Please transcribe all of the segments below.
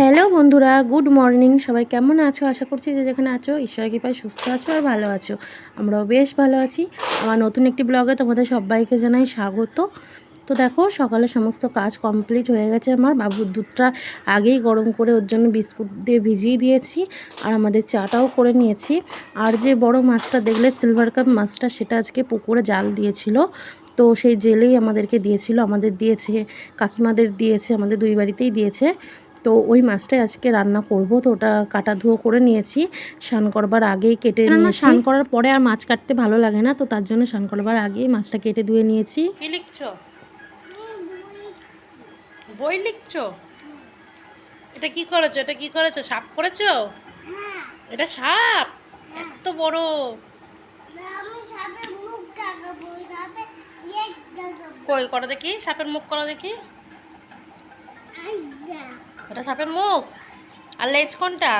Hello বন্ধুরা, good morning. সবাই কেমন আছো? আশা করছি যে যেখানে আছো, ঈশ্বরের কৃপায় সুস্থ আছো আর ভালো আছো। আমরাও বেশ ভালো আছি। আমার নতুন একটি ব্লগে তোমাদের সবাইকে জানাই স্বাগত। তো দেখো, সকালে সমস্ত কাজ কমপ্লিট হয়ে গেছে আমার। বাবুর দুধটা আগেই গরম করে ওর জন্য বিস্কুট দিয়ে ভিজিয়ে দিয়েছি আর আমাদের চাটাও করে নিয়েছি। আর যে বড় মাছটা দেখলে সিলভার কাপ মাছটা, সেটা আজকে পুকুরে জাল দিয়েছিল। তো সেই জেলেই আমাদেরকে দিয়েছিল। আমাদের দিয়েছে, কাকিমাদের দিয়েছে, আমাদের দুই বাড়িতেই দিয়েছে। তো ওই মাছটাই আজকে রান্না করব। তো ওটা কাটা ধুয়ো করে নিয়েছি। স্নান করবার আগেই কেটে নিয়েছি। স্নান করার পরে আর মাছ কাটতে ভালো লাগে না তো তার জন্য স্নান করবার আগেই মাছটা কেটে ধুয়ে নিয়েছি। কি লিখছো? বই লিখছো? এটা কি করেছ? এটা কি করেছ? সাপ করেছ? এটা সাপ? এত বড়। কই করো দেখি? সাপের মুখ করো দেখি? এটা সাপের মুখ। আর লেজ কোনটা?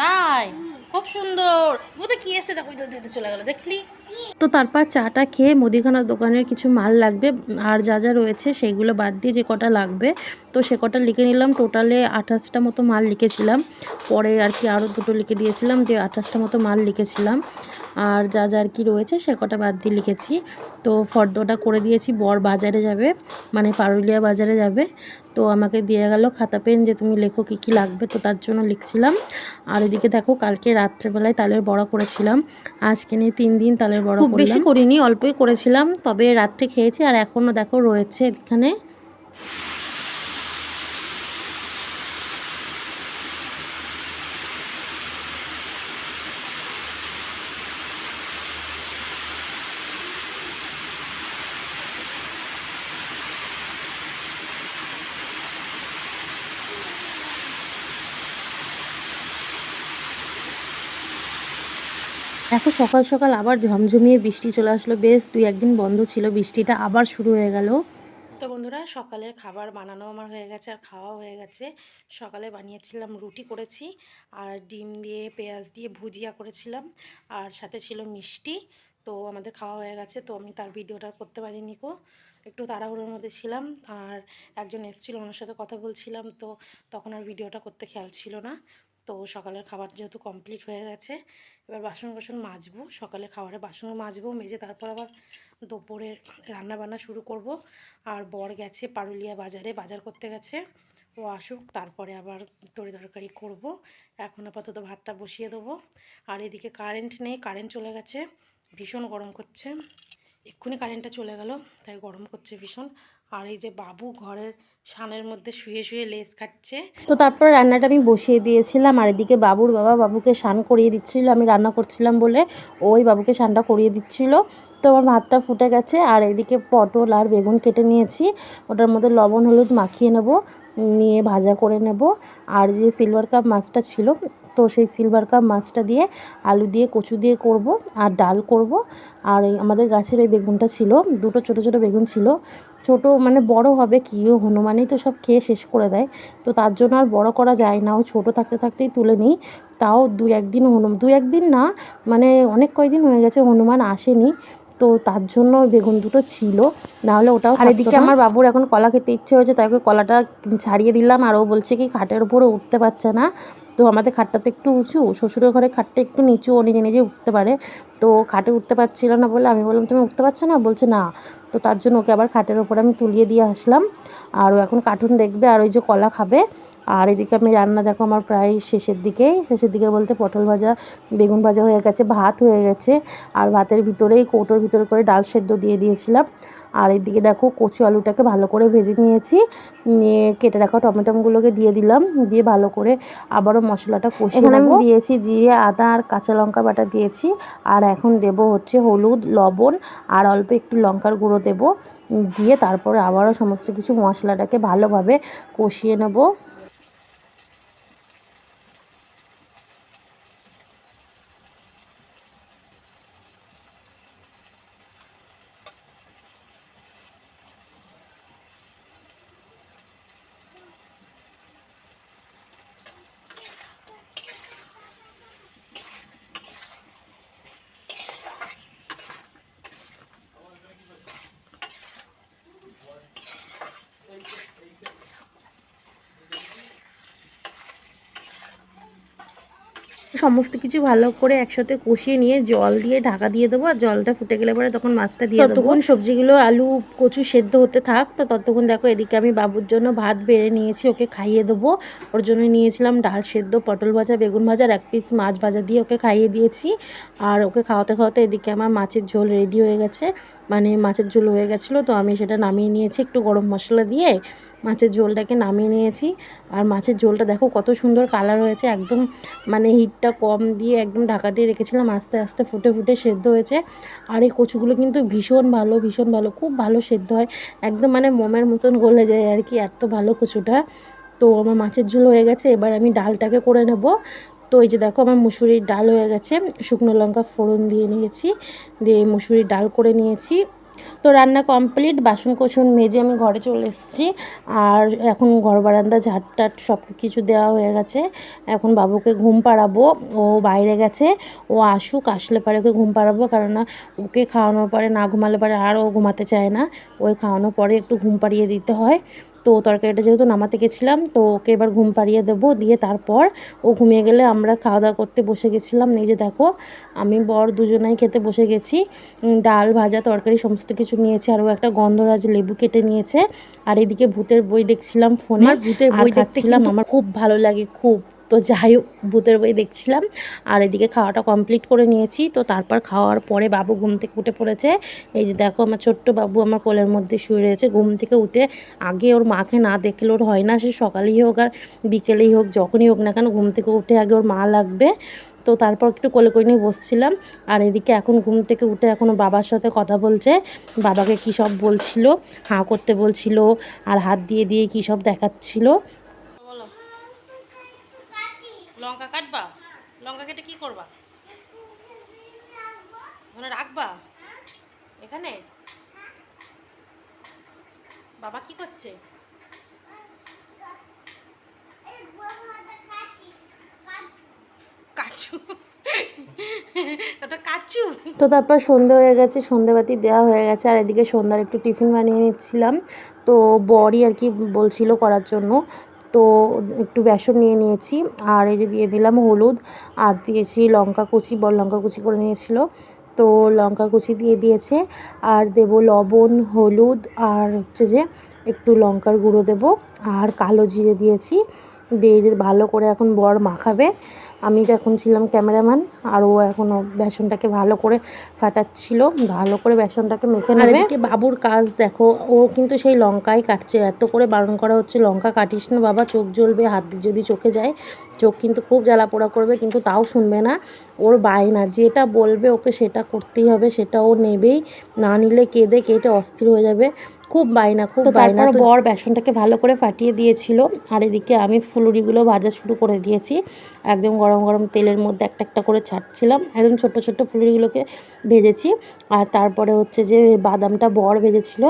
তাই? খুব সুন্দর। বুধ কি আছে দেখো চলে গেল। দেখলি? তো তারপর চাটা খেয়ে মুদিখানার দোকানের কিছু মাল লাগবে, আর যা যা রয়েছে সেইগুলো বাদ দিয়ে যে কটা লাগবে, তো সে কটা লিখে নিলাম। টোটালে আঠাশটা মতো মাল লিখেছিলাম। পরে আর কি আরও দুটো লিখে দিয়েছিলাম, দিয়ে আঠাশটা মতো মাল লিখেছিলাম। আর যা যা আর কি রয়েছে সে কটা বাদ দিয়ে লিখেছি। তো ফর্দটা করে দিয়েছি, বর বাজারে যাবে মানে পারুলিয়া বাজারে যাবে। তো আমাকে দিয়ে গেল খাতা পেন যে তুমি লেখো কী কী লাগবে তো তার জন্য লিখছিলাম। আর এদিকে দেখো কালকে রাত্রেবেলায় তালের বড়া করেছিলাম। আজকে নিয়ে তিন দিন তালের বড়া খুব বেশি করিনি অল্পই করেছিলাম তবে রাত্রে খেয়েছি আর এখনও দেখো রয়েছে এখানে। দেখো সকাল সকাল আবার ঝমঝমিয়ে বৃষ্টি চলে আসলো। বেশ, দুই একদিন বন্ধ ছিল, বৃষ্টিটা আবার শুরু হয়ে গেল। তো বন্ধুরা, সকালের খাবার বানানো আমার হয়ে গেছে আর খাওয়া হয়ে গেছে। সকালে বানিয়েছিলাম, রুটি করেছি আর ডিম দিয়ে পেঁয়াজ দিয়ে ভুজিয়া করেছিলাম আর সাথে ছিল মিষ্টি। তো আমাদের খাওয়া হয়ে গেছে, তো আমি তার ভিডিওটা করতে পারিনি কো একটু তাড়াহুড়োর মধ্যে ছিলাম আর একজন এসেছিল, ওনার সাথে কথা বলছিলাম, তো তখন আর ভিডিওটা করতে খেয়াল ছিল না। তো সকালের খাবার যেহেতু কমপ্লিট হয়ে গেছে, এবার বাসন বাসন মাজবো, সকালে খাবারে বাসনও মাজবো, মেজে তারপর আবার দুপুরের রান্না বান্না শুরু করব। আর বর গেছে পারুলিয়া বাজারে, বাজার করতে গেছে, ও আসুক, তারপরে আবার তরি তরকারি করব। এখন আপাতত ভাতটা বসিয়ে দেবো। আর এদিকে কারেন্ট নেই কারেন্ট চলে গেছে, ভীষণ গরম করছে। এক্ষুনি কারেন্টটা চলে গেল, তাই গরম করছে ভীষণ। আর এই যে বাবু ঘরের সানের মধ্যে শুয়ে শুয়ে লেস খাচ্ছে তো তারপর রান্নাটা আমি বসিয়ে দিয়েছিলাম, আর এদিকে বাবুর বাবা বাবুকে স্নান করিয়ে দিচ্ছিল, আমি রান্না করছিলাম বলে ওই বাবুকে স্নানটা করিয়ে দিচ্ছিল। তো আমার ভাতটা ফুটে গেছে, আর এদিকে পটল আর বেগুন কেটে নিয়েছি। ওটার মধ্যে লবণ, হলুদ মাখিয়ে নেব, নিয়ে ভাজা করে নেব। আর যে সিলভার কাপ মাছটা ছিল তো সেই সিলভার কাপ মাছটা দিয়ে আলু দিয়ে কচু দিয়ে করব আর ডাল করব। আর আমাদের গাছের ওই বেগুনটা ছিল দুটো ছোট ছোট বেগুন ছিল। ছোট মানে বড় হবে কি ও হনুমানই তো সব খেয়ে শেষ করে দেয়। তো তার জন্য আর বড় করা যায় না ও ছোটো থাকতে থাকতেই তুলে নিই। তাও দু একদিন হনুমান দু একদিন না মানে অনেক কয়দিন হয়ে গেছে হনুমান আসেনি। তো তার জন্য ওই বেগুন দুটো ছিল নাহলে ওটাও আর এদিকে আমার বাবুর এখন কলা খেতে ইচ্ছে হয়েছে তাই ওকে কলাটা ছাড়িয়ে দিলাম আর ও বলছে কি খাটের উপরে উঠতে পারছে না। তো আমাদের খাটটা তো একটু উঁচু, শ্বশুরের ঘরে খাটটা একটু নিচু, ও নিজে নিজে উঠতে পারে। তো খাটে উঠতে পারছিল না বলে আমি বললাম, তুমি উঠতে পারছ না? বলছে, না। তো তার জন্য ওকে আবার খাটের ওপরে আমি তুলিয়ে দিয়ে আসলাম। আর ও এখন কার্টুন দেখবে আর ওই যে কলা খাবে। আর এদিকে আমি রান্না দেখো আমার প্রায় শেষের দিকেই শেষের দিকে বলতে পটল ভাজা বেগুন ভাজা হয়ে গেছে ভাত হয়ে গেছে। আর ভাতের ভিতরেই কৌটোর ভিতরে করে ডাল সেদ্ধ দিয়ে দিয়েছিলাম। আর এদিকে দেখো কচু আলুটাকে ভালো করে ভেজে নিয়েছি। নিয়ে কেটে রাখা টমেটোগুলোকে দিয়ে দিলাম। দিয়ে ভালো করে আবারও মশলাটা কষিয়ে এখানে আমি দিয়েছি জিরে আদা আর কাঁচা লঙ্কা বাটা দিয়েছি। আর এখন দেব হচ্ছে হলুদ লবণ আর অল্প একটু লঙ্কার গুঁড়ো দেব দিয়ে তারপরে আবারও সমস্ত কিছু মশলাটাকে ভালোভাবে কষিয়ে নেব। সমস্ত কিছু ভালো করে একসাথে কষিয়ে নিয়ে জল দিয়ে ঢাকা দিয়ে দেবো, আর জলটা ফুটে গেলে পরে তখন মাছটা দিয়ে ততক্ষণ সবজিগুলো, আলু, কচু সেদ্ধ হতে থাক, তো ততক্ষণ দেখো এদিকে আমি বাবুর জন্য ভাত বেড়ে নিয়েছি, ওকে খাইয়ে দেবো। ওর জন্য নিয়েছিলাম ডাল সেদ্ধ, পটল ভাজা, বেগুন ভাজা এক পিস মাছ ভাজা দিয়ে ওকে খাইয়ে দিয়েছি। আর ওকে খাওয়াতে খাওয়াতে এদিকে আমার মাছের ঝোল রেডি হয়ে গেছে মানে মাছের ঝোল হয়ে গেছিল, তো আমি সেটা নামিয়ে নিয়েছি একটু গরম মশলা দিয়ে। মাছের ঝোলটাকে নামিয়ে নিয়েছি। আর মাছের ঝোলটা দেখো কত সুন্দর কালার হয়েছে, একদম মানে হিটটা কম দিয়ে একদম ঢাকা দিয়ে রেখেছিলাম, আস্তে আস্তে ফুটে ফুটে সেদ্ধ হয়েছে। আর এই কচুগুলো কিন্তু ভীষণ ভালো ভীষণ ভালো, খুব ভালো সেদ্ধ হয়। একদম মানে মোমের মতন গলে যায় আর কি, এত ভালো কচুটা। তো আমার মাছের ঝোল হয়ে গেছে, এবার আমি ডালটাকে করে নেব। তো এই যে দেখো আমার মুসুরির ডাল হয়ে গেছে, শুকনো লঙ্কা ফোড়ন দিয়ে নিয়েছি, দিয়ে মুসুরির ডাল করে নিয়েছি। তো রান্না কমপ্লিট বাসন কোসন মেজে আমি ঘরে চলে এসেছি। আর এখন ঘর বারান্দা ঝাটটাট সব কিছু দেওয়া হয়ে গেছে। এখন বাবুকে ঘুম পাড়াবো, ও বাইরে গেছে। ও আসুক, আসলে পরে ওকে ঘুম পাড়াবো কারণ না ওকে খাওয়ানোর পরে না ঘুমালে পরে আর ও ঘুমাতে চায় না। ওই খাওয়ানোর পরে একটু ঘুম পাড়িয়ে দিতে হয়। তো তরকারিটা যেহেতু নামাতে গেছিলাম তো ওকে এবার ঘুম পাড়িয়ে দেবো। দিয়ে তারপর ও ঘুমিয়ে গেলে আমরা খাওয়া দাওয়া করতে বসে গেছিলাম। নিজে যে দেখো আমি বর দুজনাই খেতে বসে গেছি। ডাল ভাজা তরকারি সমস্ত কিছু নিয়েছে। আর ও একটা গন্ধরাজ লেবু কেটে নিয়েছে। আর এদিকে ভূতের বই দেখছিলাম ফোনে। ভূতের বই দেখছিলাম আমার খুব ভালো লাগে খুব। তো যাই ভূতের বই দেখছিলাম। আর এদিকে খাওয়াটা কমপ্লিট করে নিয়েছি। তো তারপর খাওয়ার পরে বাবু ঘুম থেকে উঠে পড়েছে। এই যে দেখো, আমার ছোট্ট বাবু আমার কোলের মধ্যে শুয়ে রয়েছে। ঘুম থেকে উঠে আগে ওর মাকে না দেখলে ওর হয় না। সে সকালেই হোক আর বিকেলেই হোক, যখনই হোক না কেন ঘুম থেকে উঠে আগে ওর মা লাগবে। তো তারপর একটু কোলে করে নিয়ে বসছিলাম। আর এদিকে এখন ঘুম থেকে উঠে এখনও বাবার সাথে কথা বলছে। বাবাকে কী সব বলছিল, হাঁ করতে বলছিল, আর হাত দিয়ে দিয়ে কী সব দেখাচ্ছিল। লঙ্কা কাটবা? লঙ্কা কেটে কি করবা? ওখানে রাখবা? এখানে? বাবা কি করছে? তো তারপর সন্ধে হয়ে গেছে, সন্ধেবাতি দেওয়া হয়ে গেছে, আর এদিকে সন্ধ্যার একটু টিফিন বানিয়ে নিচ্ছিলাম। তো বড়ি আর কি বলছিল করার জন্য। তো একটু বেসন নিয়ে নিয়েছি। আর এই যে দিয়ে দিলাম হলুদ, আর দিয়েছি লঙ্কা কুচি, বল লঙ্কা কুচি করে নিয়েছিল। তো লঙ্কা কুচি দিয়ে দিয়েছে। আর দেব লবণ, হলুদ, আর হচ্ছে যে একটু লঙ্কার গুঁড়ো দেব। আর কালো জিরে দিয়েছি। দিয়ে ভালো করে এখন বর মাখাবে। আমি তো এখন ছিলাম ক্যামেরাম্যান আর ও এখনও বেসনটাকে ভালো করে ফাটাচ্ছিল ভালো করে বেসনটাকে মেখে নেবে। বাবুর কাজ দেখো ও কিন্তু সেই লঙ্কাই কাটছে এত করে বারণ করা হচ্ছে লঙ্কা কাটিস না বাবা চোখ জ্বলবে হাত দিয়ে যদি চোখে যায় চোখ কিন্তু খুব জ্বালা পোড়া করবে কিন্তু তাও শুনবে না। ওর বায়না যেটা বলবে ওকে সেটা করতেই হবে সেটা ও নেবেই। না নিলে কেঁদে কেটে অস্থির হয়ে যাবে। খুব বায়না খুব বায়না। তো বর বেসনটাকে ভালো করে ফাটিয়ে দিয়েছিল। আর এদিকে আমি ফুলুরিগুলো ভাজা শুরু করে দিয়েছি। একদম গরম গরম তেলের মধ্যে একটা একটা করে ছাড়ছিলাম। একদম ছোট্ট ছোট্ট ফুলুরিগুলোকে ভেজেছি। আর তারপরে হচ্ছে যে বাদামটা বর ভেজেছিল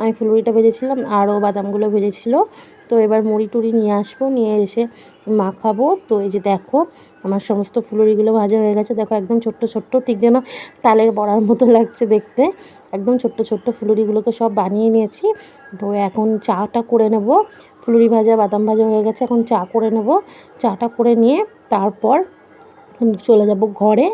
আমি ফুলুরিটা ভেজেছিলাম আর ও বাদামগুলো ভেজেছিল। তো এবার মুড়ি টুড়ি নিয়ে আসব, নিয়ে এসে মাখাবো। তো এই যে দেখো, আমার সমস্ত ফুলুরিগুলো ভাজা হয়ে গেছে। দেখো একদম ছোট্ট ছোট্ট, ঠিক যেন তালের বড়ার মতো লাগছে দেখতে। একদম ছোট্ট ছোট্ট ফুলুরিগুলোকে সব বানিয়ে নিয়েছি। তো এখন চাটা করে নেব। ফুলুরি ভাজা, বাদাম ভাজা হয়ে গেছে, এখন চা করে নেব। চাটা করে নিয়ে তারপর চলে যাব ঘরে।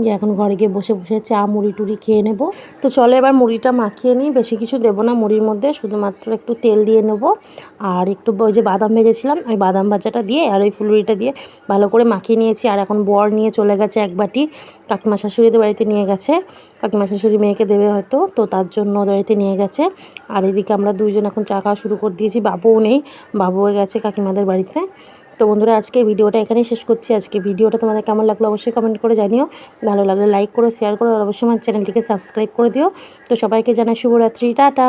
গিয়ে এখন ঘরে গিয়ে বসে বসে চা, মুড়ি টুড়ি খেয়ে নেব। তো চলো এবার মুড়িটা মাখিয়ে নিই। বেশি কিছু দেবো না মুড়ির মধ্যে, শুধুমাত্র একটু তেল দিয়ে নেব। আর একটু ওই যে বাদাম ভেজেছিলাম, ওই বাদাম ভাজাটা দিয়ে আর ওই ফুলুরিটা দিয়ে ভালো করে মাখিয়ে নিয়েছি। আর এখন বর নিয়ে চলে গেছে এক বাটি, কাকিমা শাশুড়িদের বাড়িতে নিয়ে গেছে। কাকিমা শাশুড়ি মেয়েকে দেবে হয়তো, তো তার জন্য ওদের বাড়িতে নিয়ে গেছে। আর এদিকে আমরা দুইজন এখন চা খাওয়া শুরু করে দিয়েছি, বাবুও নেই, বাবুও গেছে কাকিমাদের বাড়িতে। তো বন্ধুরা, আজকে ভিডিওটা এখানেই শেষ করছি। আজকে ভিডিওটা তোমাদের কেমন লাগল অবশ্যই কমেন্ট করে জানিও। ভালো লাগলে লাইক করো শেয়ার করো, আর অবশ্যই আমার চ্যানেলটিকে সাবস্ক্রাইব করে দিও। তো সবাইকে জানাই শুভরাত্রি। টাটা!